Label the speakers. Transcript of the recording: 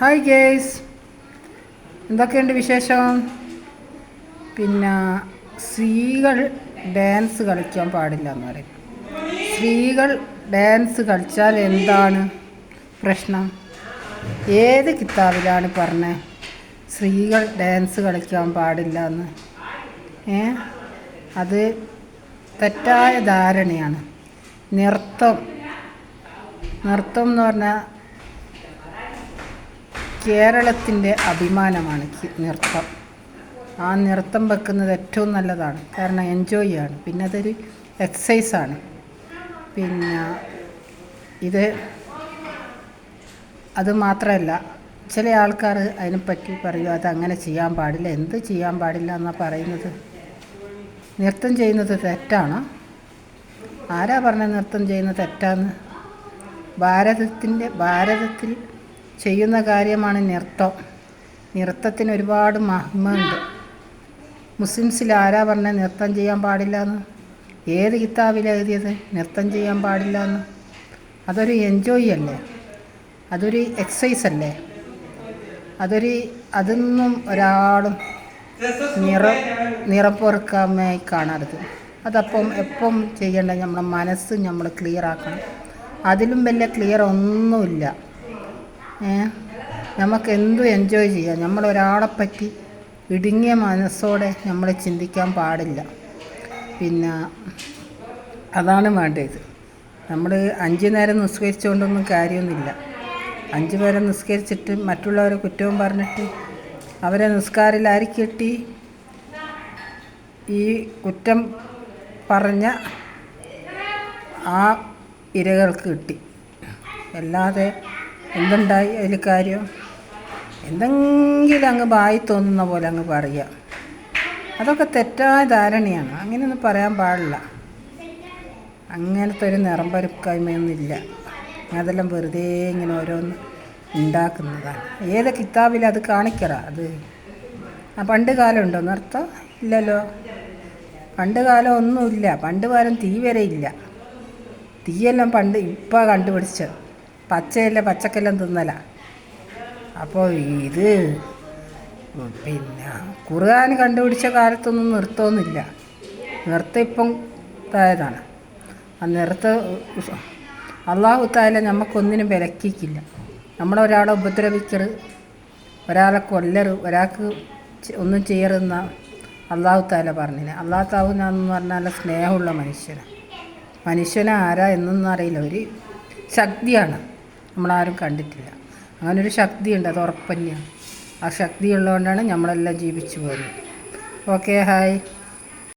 Speaker 1: Hi guys എന്തൊക്കെയുണ്ട് വിശേഷം? പിന്നെ സ്ത്രീകൾ ഡാൻസ് കളിക്കാൻ പാടില്ല എന്ന് പറയും. സ്ത്രീകൾ ഡാൻസ് കളിച്ചാൽ എന്താണ് പ്രശ്നം? ഏത് കിതാബിലാണ് പറഞ്ഞത് സ്ത്രീകൾ ഡാൻസ് കളിക്കാൻ പാടില്ല എന്ന്. ഏ? അത് തെറ്റായ ധാരണയാണ്. നൃത്തം. നൃത്തം എന്ന് പറഞ്ഞാൽ കേരളത്തിന്റെ അഭിമാനമാണ് നൃത്തം. ആ നൃത്തം വെക്കുന്നത് ഏറ്റവും നല്ലതാണ്. കാരണം എൻജോയ് ആണ്. പിന്നെ അതൊരു എക്സസൈസാണ് പിന്നെ ഇത് അത് മാത്രമല്ല ചില ആൾക്കാർ അതിനെപ്പറ്റി പറയും അത് അങ്ങനെ ചെയ്യാൻ പാടില്ല. എന്ത് ചെയ്യാൻ പാടില്ല എന്നാണ് പറയുന്നത്? നൃത്തം ചെയ്യുന്നത് തെറ്റാണ്? ആരാ പറഞ്ഞ നൃത്തം ചെയ്യുന്നത് തെറ്റാന്ന്? ഭാരതത്തിന്റെ ഭാരതത്തിൽ ചെയ്യുന്ന കാര്യമാണ് നൃത്തം. നൃത്തത്തിന് ഒരുപാട് മഹിമയുണ്ട്. മുസ്ലിംസിൽ ആരാ പറഞ്ഞ നൃത്തം ചെയ്യാൻ പാടില്ല എന്ന് ഏത് കിതാബിലാണ് നൃത്തം ചെയ്യാൻ പാടില്ല എന്ന് അതൊരു എൻജോയ് അല്ലേ? അതൊരു എക്സസൈസ് അല്ലേ? അതൊരു അതൊന്നും ഒരാളും നിറ നിറപ്പൊറുക്കാമായി കാണരുത്. അതപ്പം എപ്പം ചെയ്യേണ്ട നമ്മുടെ മനസ്സ് നമ്മൾ ക്ലിയർ ആക്കണം. അതിലും വലിയ ക്ലിയർ ഒന്നുമില്ല. നമുക്ക് എന്തും എൻജോയ് ചെയ്യാം? നമ്മൾ ഒരാളെ പറ്റി ഇടുങ്ങിയ മനസ്സോടെ നമ്മൾ ചിന്തിക്കാൻ പാടില്ല. പിന്നെ അതാണ് വേണ്ടത്. നമ്മൾ അഞ്ച് നേരം നിസ്കരിച്ചുകൊണ്ടൊന്നും കാര്യമൊന്നുമില്ല. അഞ്ച് നേരം നിസ്കരിച്ചിട്ട് മറ്റുള്ളവരെ കുറ്റവും പറഞ്ഞിട്ട് അവരെ നിസ്കാരിൽ കെട്ടി ഈ കുറ്റം പറഞ്ഞ ആ ഇരകൾക്ക് കിട്ടി. അല്ലാതെ എന്തുണ്ടായി അതിൽ കാര്യം? എന്തെങ്കിലും അങ്ങ് ബായി തോന്നുന്ന പോലെ അങ്ങ് പറയുക അതൊക്കെ തെറ്റായ ധാരണയാണ്. അങ്ങനെയൊന്നും പറയാൻ പാടില്ല. അങ്ങനത്തെ ഒരു നിറമ്പരുക്കായ്മയൊന്നുമില്ല അതെല്ലാം വെറുതെ ഇങ്ങനെ ഓരോന്ന് ഉണ്ടാക്കുന്നതാണ്. ഏത് കിതാബിൽ അത് കാണിക്കറ അത്. ആ പണ്ട് കാലം ഉണ്ടോ? നൃത്തം ഇല്ലല്ലോ. പണ്ട് കാലം ഒന്നുമില്ല. പണ്ട് കാലം തീ വരെ ഇല്ല. തീയെല്ലാം പണ്ട് ഇപ്പം കണ്ടുപിടിച്ചത്. പച്ചയല്ല പച്ചക്കെല്ലാം തിന്നല. അപ്പോൾ ഇത് പിന്നെ ഖുർആൻ കണ്ടുപിടിച്ച കാലത്തൊന്നും നിർത്തമൊന്നുമില്ല നിർത്തം ഇപ്പം ഇതായതാണ്. ആ നിർത്ത അള്ളാഹു താല നമുക്കൊന്നിനും വിലക്കിക്കില്ല നമ്മളൊരാളെ ഉപദ്രവിക്കരുത് ഒരാളെ കൊല്ലരു ഒരാൾക്ക് ഒന്നും ചെയ്യരുതെന്ന അള്ളാഹു താല പറഞ്ഞിന്. അള്ളാഹു എന്ന് പറഞ്ഞാൽ സ്നേഹമുള്ള മനുഷ്യനാണ് മനുഷ്യനെ. ആരാ എന്നൊന്നും അറിയില്ല. ഒരു ശക്തിയാണ്. നമ്മളാരും കണ്ടിട്ടില്ല. അങ്ങനൊരു ശക്തിയുണ്ട് അത് ഉറപ്പ് തന്നെയാണ് ആ ശക്തി ഉള്ളതുകൊണ്ടാണ് നമ്മളെല്ലാം ജീവിച്ചു പോകുന്നത്. Okay hi